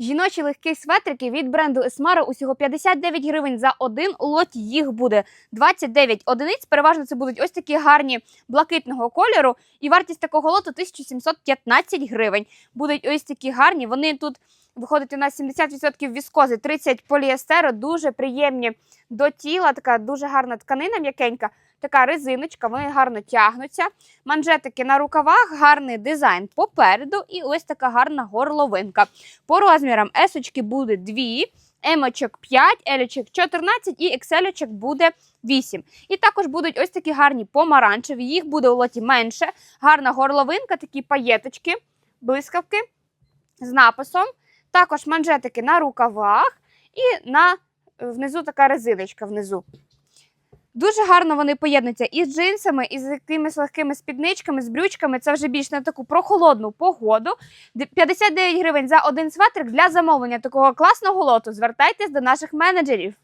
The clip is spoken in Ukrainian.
Жіночі легкі светрики від бренду Esmara усього 59 гривень за один лот. Їх буде 29 одиниць. Переважно це будуть ось такі гарні блакитного кольору. І вартість такого лоту 1715 гривень. Будуть ось такі гарні. Вони тут виходить у нас 70% віскози, 30 поліестеру, дуже приємні до тіла. Така дуже гарна тканина м'якенька. Така резиночка, вони гарно тягнуться. Манжетики на рукавах, гарний дизайн попереду, і ось така гарна горловинка. По розмірам есочки буде 2, емочок 5, елючок 14 і екселючок буде 8. І також будуть ось такі гарні помаранчеві, їх буде у лоті менше. Гарна горловинка, такі паєточки, блискавки з написом. Також манжетики на рукавах і на внизу така резиночка внизу. Дуже гарно вони поєднуються і з джинсами, і з якимись легкими спідничками, з брючками. Це вже більш на таку прохолодну погоду. Д- 59 гривень за один светрик для замовлення такого класного лоту. Звертайтесь до наших менеджерів.